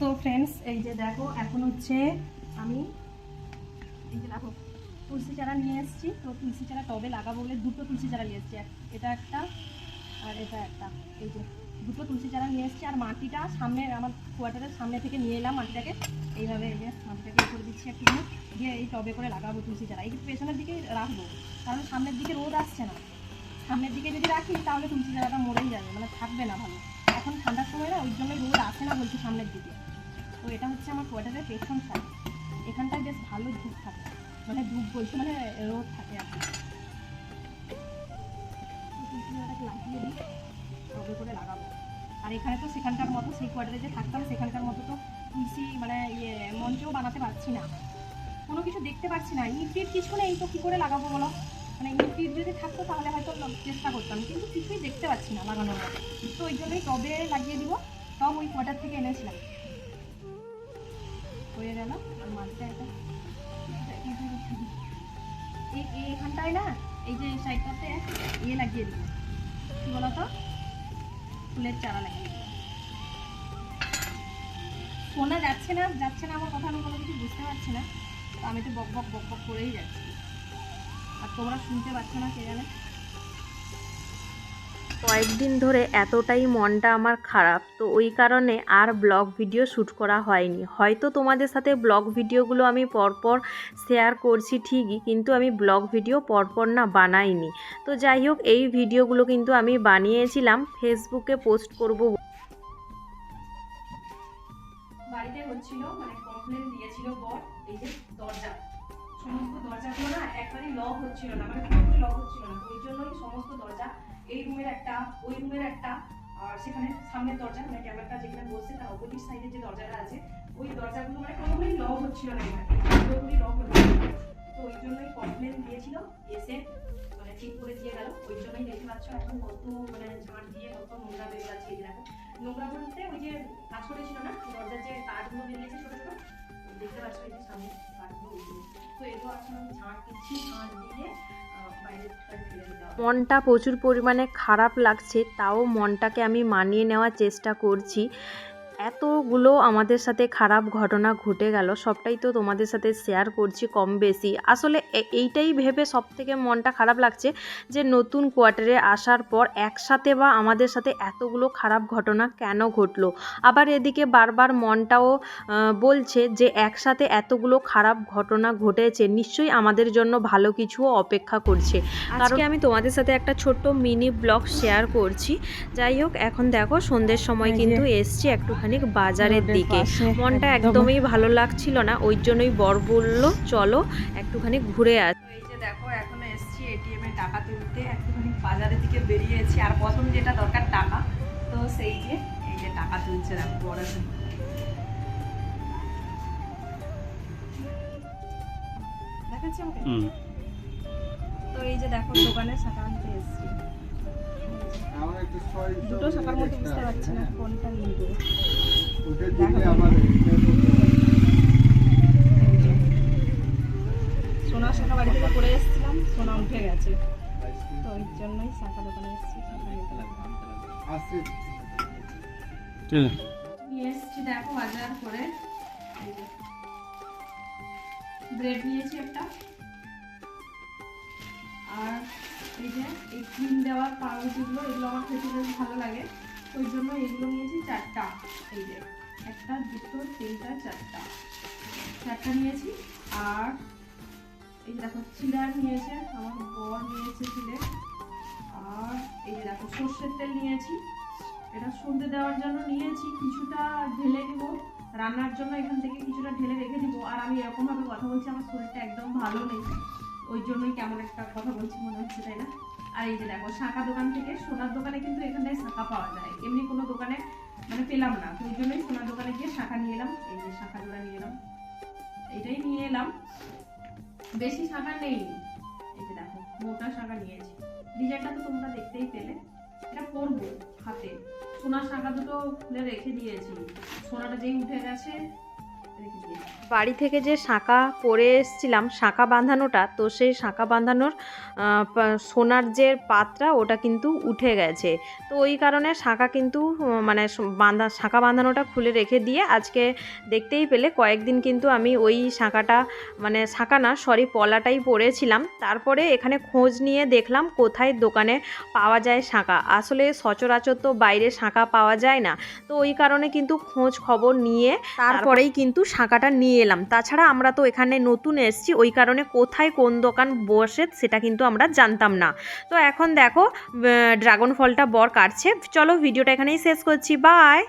তো ফ্রেন্ডস এই যে দেখো, এখন হচ্ছে আমি এই যে দেখো, তুলসী চারা নিয়ে এসেছি। তো তুলসী চারা টবে লাগাবো বলে দুটো তুলসী চারা নিয়ে এসেছি। এটা একটা আর এটা একটা। এই যে দুটো তুলসী চারা নিয়ে এসেছি আর মাটিটা সামনে, আমার কোয়ার্টারের সামনে থেকে নিয়ে এলাম মাটিটাকে। এইভাবে এই যে মাটিটাকে করে দিচ্ছি একটু দিয়ে এই টবে করে লাগাবো তুলসী চারা। এই পেছনের দিকেই রাখব, কারণ সামনের দিকে রোদ আসছে না। সামনের দিকে যদি রাখি, তাহলে তুলসী চারাটা মরেই যাবে মানে থাকবে না ভালো। এখন ঠান্ডার সময় না, ওই জন্য রোদ আসে না বলছি সামনের দিকে। তো এটা হচ্ছে আমার কোয়ার্টারের পেছন সাইড এখানটায় বেশ ভালো ধূপ থাকে। মানে ধূপ বলছি মানে রোদ থাকে আর লাগিয়ে করে লাগাবো। আর এখানে তো সেখানকার মতো, সেই কোয়ার্টারে যে থাকতাম, সেখানকার মতো তো তুলসী মানে ইয়ে মঞ্চও বানাতে পারছি না। কোনো কিছু দেখতে পাচ্ছি না। ইট কিছু নেই তো, কী করে লাগাবো বলো? মানে ইট যদি থাকতো, তাহলে হয়তো চেষ্টা করতাম। কিন্তু কিছুই দেখতে পাচ্ছি না লাগানোর মতো। তো ওই জন্যই টবে লাগিয়ে দিব। টব ওই কোয়ার্টার থেকে এনেছিলাম। হয়ে গেল আর মাঝটা এটা এই এই না, এই যে সাইডটাতে ইয়ে লাগিয়ে দিব। কী বলতো? ফুলের চারা লাগিয়ে দিব। শোনা যাচ্ছে না যাচ্ছে না আমার কথা আমি কোনো কিছু বুঝতে পারছি না। তো আমি তো বক বক বক বক করেই যাচ্ছি। আর তোমরা শুনতে পাচ্ছ না কে জানে? কয়েকদিন ধরে এতটাই মনটা আমার খারাপ, তো ওই কারণে আর ব্লগ ভিডিও শ্যুট করা হয়নি। হয়তো তোমাদের সাথে ব্লগ ভিডিওগুলো আমি পরপর শেয়ার করছি ঠিকই, কিন্তু আমি ব্লগ ভিডিও পরপর না বানাইনি। তো যাই হোক, এই ভিডিওগুলো কিন্তু আমি বানিয়েছিলাম, ফেসবুকে পোস্ট করব। বাড়িতে হচ্ছিল মানে কমপ্লেন দিয়েছিল বর, এই যে দরজা। সমস্ত দরজাগুলো না একবারই লক হচ্ছিল না মানে পুরোপুরি লক হচ্ছিল না। ওই জন্যই সমস্ত দরজা, এই রুমের একটা, ওই রুমের একটা, আর সেখানে সামনের দরজা মানে ক্যামেরাটা যেখানে বসছে তার অপোজিট সাইডে যে দরজাটা আছে, ওই দরজাগুলো মানে কোনোভাবেই লক হচ্ছিল না এখানে, পুরোপুরি লক হচ্ছিল। তো ওই জন্যই কমপ্লেন দিয়েছিল, এসে মানে ঠিক করে দিয়ে গেল। ওই জন্যই দেখতে পাচ্ছ এখন কত মানে ঝাঁট দিয়ে কত নোংরা বেরিয়ে যাচ্ছে এই দেখো। নোংরা বলতে ওই যে কাজ করেছিল না, দরজার যে কাঠগুলো বেরিয়েছে ছোট ছোট দেখতে পাচ্ছ, এই যে সামনে। তো এরপর আসলে আমি ঝাঁট দিচ্ছি ঝাঁট দিয়ে মনটা প্রচুর পরিমাণে খারাপ লাগছে, তাও মনটাকে আমি মানিয়ে নেওয়ার চেষ্টা করছি এতগুলো আমাদের সাথে খারাপ ঘটনা ঘটে গেল সবটাই তো তোমাদের সাথে শেয়ার করছি কম বেশি। আসলে এইটাই ভেবে সব থেকে মনটা খারাপ লাগছে যে নতুন কোয়ার্টারে আসার পর একসাথে বা আমাদের সাথে এতগুলো খারাপ ঘটনা কেন ঘটলো? আবার এদিকে বারবার মনটাও বলছে যে একসাথে এতগুলো খারাপ ঘটনা ঘটেছে নিশ্চয়ই আমাদের জন্য ভালো কিছুও অপেক্ষা করছে। আজকে আমি তোমাদের সাথে একটা ছোট্ট মিনি ব্লগ শেয়ার করছি। যাই হোক এখন দেখো সন্ধ্যের সময় কিন্তু এসছি একটুখানি বাজারের দিকে। মনটা একদমই ভালো লাগছিল না ওই জন্যই বর বলল চলো একটুখানি ঘুরে আস। এই যে দেখো এখন এসছি এটিএম এ টাকা তুলতে একটুখানি বাজারের দিকে বেরিয়েছি। আর প্রথম যেটা দরকার টাকা তো সেই যে এই যে টাকা তুলছে দেখো বড় দেখাচ্ছি আমাকে? তো এই যে দেখো দোকানে আনতে এসছি। দুটো শাখার মধ্যে বুঝতে পারছি না কোনটা নিব সোনা শাখা বাড়ি থেকে পড়ে এসেছিলাম সোনা উঠে গেছে। তো ওই জন্যই শাখা দোকানে এসেছি শাখা নিতে লাগলাম নিয়ে এসেছি দেখো বাজার করে। ব্রেড নিয়েছি একটা। এই ক্রিম দেওয়ার পাউরুটিগুলো, এগুলো আমার খেতে বেশ ভালো লাগে। ওই জন্য এগুলো নিয়েছি চারটা। এই যে, একটা, দুটো, তিনটা, চারটা। চারটা নিয়েছি। আর এই যে দেখো চিড়ার নিয়েছে, আমার বর নিয়েছে চিড়ে আর এই যে দেখো, সর্ষের তেল নিয়েছি। এটা সন্ধে দেওয়ার জন্য নিয়েছি, কিছুটা ঢেলে দিব রান্নার জন্য এখান থেকে কিছুটা ঢেলে রেখে দিব আর আমি এরকমভাবে কথা বলছি, আমার শরীরটা একদম ভালো নেই। ওই জন্যই কেমন একটা কথা বলছি মনে হচ্ছে, তাই না? আর এই যে দেখো, শাঁখা দোকান থেকে সোনার দোকানে কিন্তু এখানটায় শাঁখা পাওয়া যায়। এমনি কোনো দোকানে মানে পেলাম না, তো ওই জন্যই সোনার দোকানে গিয়ে শাঁখা নিয়ে এলাম। এই যে শাঁখা জোড়া নিয়ে এলাম। এটাই নিয়ে এলাম। বেশি শাঁখা নেই। এই যে দেখো, মোটা শাঁখা নিয়েছি। ডিজাইনটা তো তোমরা দেখতেই পেলে। এটা করব হাতে। সোনার শাঁখা দুটো খুলে রেখে দিয়েছি। সোনাটা যেই উঠে গেছে বাড়ি থেকে যে শাঁখা পরে এসেছিলাম, শাঁখা বাঁধানোটা, তো সেই শাঁখা বাঁধানোর সোনার যে পাতটা ওটা কিন্তু উঠে গেছে। তো ওই কারণে শাঁখা কিন্তু মানে বাঁধা, শাঁখা বাঁধানোটা খুলে রেখে দিয়ে আজকে দেখতেই পেলে কয়েকদিন কিন্তু আমি ওই শাঁখাটা মানে শাঁখা না, সরি, পলাটাই পরেছিলাম। তারপরে এখানে খোঁজ নিয়ে দেখলাম কোথায় দোকানে পাওয়া যায় শাঁখা। আসলে সচরাচর তো বাইরে শাঁখা পাওয়া যায় না। তো ওই কারণে কিন্তু খোঁজ খবর নিয়ে তারপরেই কিন্তু শাঁখাটা নিয়ে এলাম। তাছাড়া আমরা তো এখানে নতুন এসছি, ওই কারণে কোথায় কোন দোকান বসে সেটা কিন্তু আমরা জানতাম না। তো এখন দেখো ড্রাগন ফলটা বর কাটছে। চলো ভিডিওটা এখানেই শেষ করছি। বাই